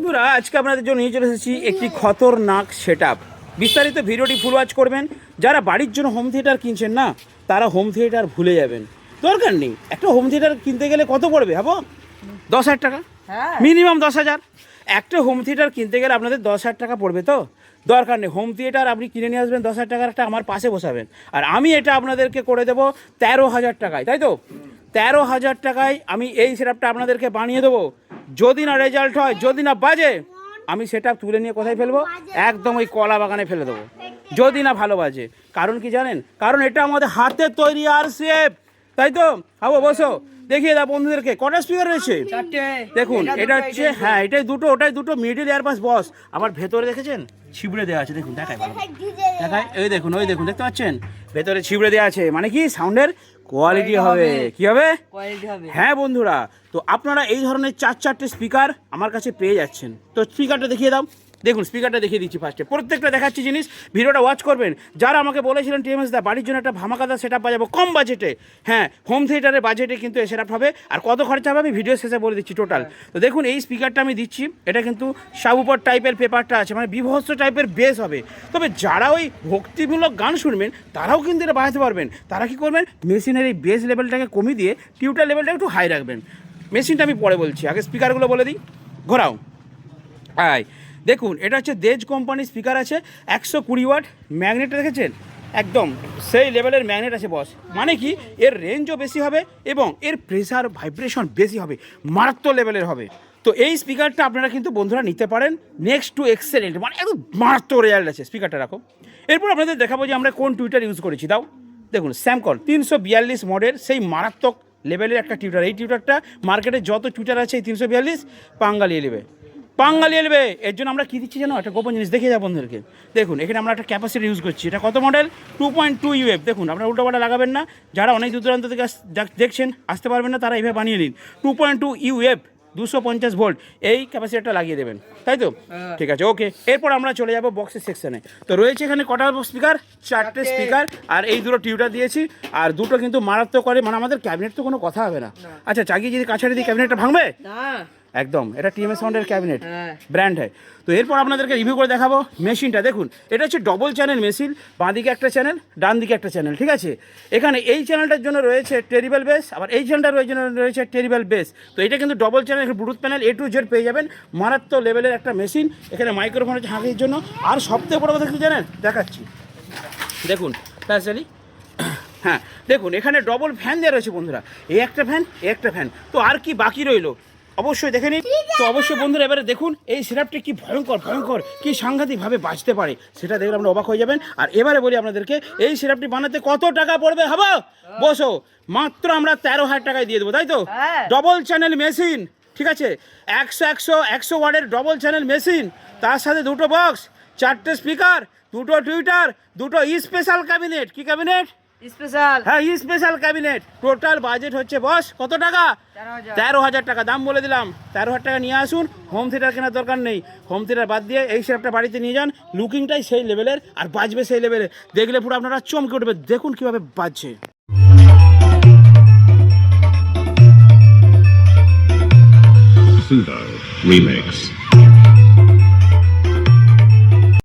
বন্ধুরা আজকে আপনাদের জন্য নিয়ে চলে এসেছি একটি খতরনাক সেট বিস্তারিত ভিডিওটি ফুল ওয়াচ করবেন। যারা বাড়ির জন্য হোম থিয়েটার কিনছেন না তারা হোম থিয়েটার ভুলে যাবেন। দরকার নেই। একটা হোম থিয়েটার কিনতে গেলে কত পড়বে ভাবো দশ হাজার টাকা? হ্যাঁ। মিনিমাম দশ হাজার। একটা হোম থিয়েটার কিনতে গেলে আপনাদের দশ হাজার টাকা পড়বে তো? দরকার নেই। হোম থিয়েটার আপনি কিনে নিয়ে আসবেন দশ হাজার টাকার একটা আমার পাশে বসাবেন। আর আমি এটা আপনাদেরকে করে দেবো তেরো হাজার টাকায় তাই তো? তেরো হাজার টাকায় আমি এই সেটআপটা আপনাদেরকে বানিয়ে দেবো। যদি না রেজাল্ট হয় যদি না বাজে আমি সেটা তুলে নিয়ে কোথায় ফেলব? একদম ওই কলা বাগানে ফেলে দেবো। যদি না ভালো বাজে। কারণ কি জানেন? কারণ এটা আমাদের হাতের তৈরি আর সেফ তাই তো? হাবো বসো। দেখিয়ে দাও বন্ধুদেরকে। কটা স্পিকার রয়েছে? দেখুন এটা হচ্ছে হ্যাঁ এটাই দুটো ওটাই দুটো মিডিল এয়ারবাস বস আবার ভেতরে দেখেছেন? ছিবড়ে দেওয়া আছে। দেখুন দেখায় ভালো। দেখায় এই দেখুন ওই দেখুন দেখতে পাচ্ছেন? ভেতরে ছিবড়ে দেওয়া আছে। মানে কি? সাউন্ডের কোয়ালিটি হবে। কি হবে? কোয়ালিটি হবে। হ্যাঁ বন্ধুরা। তো আপনারা এই ধরনের চার চারটে স্পিকার আমার কাছে পেয়ে যাচ্ছেন। তো স্পিকারটা দেখিয়ে দাও। দেখুন স্পিকারটা দেখিয়ে দিচ্ছি ফার্স্টে প্রত্যেকটা দেখাচ্ছি জিনিস ভিডিওটা ওয়াচ করবেন। যারা আমাকে বলেছিলেন টিএমএস দা বাড়ির জন্য একটা ভামাকাদা সেট আপ বাজাবো কম বাজেটে হ্যাঁ হোম থিয়েটারের বাজেটে কিন্তু সেট আপ হবে। আর কত খরচা হবে আমি ভিডিও শেষে বলে দিচ্ছি টোটাল তো দেখুন এই স্পিকারটা আমি দিচ্ছি। এটা কিন্তু সাবুপর টাইপের পেপারটা আছে মানে বিভৎস টাইপের বেস হবে। তবে যারা ওই ভক্তিমূলক গান শুনবেন তারাও কিন্তু এটা বাজাতে পারবেন। তারা কি করবেন? মেশিনের এই বেস লেভেলটাকে কমিয়ে দিয়ে টিউটার লেভেলটা একটু হাই রাখবেন। মেশিনটা আমি পরে বলছি। আগে স্পিকারগুলো বলে দিই। ঘোরাও। আয়। দেখুন, এটা হচ্ছে দেজ কোম্পানির স্পিকার আছে, একশো কুড়ি ওয়াট ম্যাগনেটটা দেখেছেন একদম, সেই লেভেলের ম্যাগনেট আছে বস মানে কি, এর রেঞ্জও বেশি হবে এবং এর প্রেসার ভাইব্রেশন বেশি হবে, মারাত্মক লেভেলের হবে। তো এই স্পিকারটা আপনারা কিন্তু বন্ধুরা নিতে পারেন নেক্সট টু এক্সেলেন্ট মানে একদম মারাত্মক রেজাল্ট আছে স্পিকারটা রাখো। এরপর আপনাদের দেখাবো যে আমরা কোন টুইটার ইউজ করেছি, দাও। দেখুন স্যামকন তিনশো বিয়াল্লিশ মডেল সেই মারাত্মক লেভেলের একটা টিউটার এই টিউটারটা মার্কেটে যত টুইটার আছে, এই তিনশো বিয়াল্লিশ, পাঙ্গালিয়ে নেবে পাঙ্গালি এলবে। এর জন্য আমরা কী দিচ্ছি জানো? একটা গোপন জিনিস। দেখে যাব বন্ধুদেরকে। দেখুন এখানে আমরা একটা ক্যাপাসিটি ইউজ করছি। এটা কত model two point two U দেখুন আপনারা উল্টোপাল্টা লাগাবেন না। যারা অনেক দূর দূরান্ত থেকে দেখছেন আসতে পারবেন না তারা এইভাবে বানিয়ে নিন। টু পয়েন্ট টু ইউএফ দুশো পঞ্চাশ ভোল্ট এই ক্যাপাসিটিটা লাগিয়ে দেবেন। তাই তো? হ্যাঁ। ঠিক আছে ওকে এরপর আমরা চলে যাব বক্সের সেকশনে তো রয়েছে এখানে কটা স্পিকার চারটে স্পিকার আর এই দুটো টিউটার দিয়েছি। আর দুটো কিন্তু মারাত্মক করে। মানে আমাদের ক্যাবিনেট তো কোনো কথা হবে না। আচ্ছা চাকিয়ে যদি কাছাড়ি দিই ক্যাবিনেটটা ভাঙবে? না। একদম। এটা টিএমএস সাউন্ডের ক্যাবিনেট ব্র্যান্ড হয়। তো এরপর আপনাদেরকে রিভিউ করে দেখাবো মেশিনটা দেখুন এটা হচ্ছে ডবল চ্যানেল মেশিন বাঁ দিকে একটা চ্যানেল ডান দিকে একটা চ্যানেল ঠিক আছে? এখানে এই চ্যানেলটার জন্য রয়েছে টেরিবেল বেস আবার এই চ্যানেলটার জন্য রয়েছে টেরিবেল বেস তো এটা কিন্তু double channel Bluetooth panel A to Z পেয়ে যাবেন। মারাত্মক লেভেলের একটা মেশিন এখানে মাইক্রোফোন আছে হাঁকির জন্য। আর সবথেকে বড় কথা কি জানেন? দেখাচ্ছি। দেখুন তাড়াতাড়ি হ্যাঁ দেখুন এখানে ডবল ফ্যান দেওয়া রয়েছে বন্ধুরা। এই একটা ফ্যান এই একটা ফ্যান তো আর কি বাকি রইল? অবশ্যই দেখে নিন। তো অবশ্যই বন্ধুরা এবারে দেখুন এই সিরাপটি কি ভয়ঙ্কর ভয়ঙ্কর কি সাংঘাতিকভাবে বাঁচতে পারে। সেটা দেখলে আপনারা অবাক হয়ে যাবেন। আর এবারে বলি আপনাদেরকে এই সিরাপটি বানাতে কত টাকা পড়বে? হব বসো। মাত্র আমরা তেরো হাজার টাকায় দিয়ে দেবো তাই তো। ডবল চ্যানেল মেশিন ঠিক আছে? একশো একশো একশো ওয়ার্ডের ডবল চ্যানেল মেশিন তার সাথে দুটো বক্স চারটে স্পিকার দুটো টুইটার দুটো স্পেশাল ক্যাবিনেট কি ক্যাবিনেট স্পেশাল। হ্যাঁ স্পেশাল ক্যাবিনেট। টোটাল বাজেট হচ্ছে বস কত টাকা? তেরো হাজার। টাকা দাম বলে দিলাম। তেরো হাজার টাকা নিয়ে আসুন হোম থিয়েটার কেনার দরকার নেই। হোম থিয়েটার বাদ দিয়ে এই সেটটা বাড়িতে নিয়ে যান লুকিংটাই সেই লেভেলের আর বাজবে সেই লেভেলের দেখলে পুরো আপনারা চমকে উঠবে দেখুন কীভাবে বাজছে। Fudo Remix.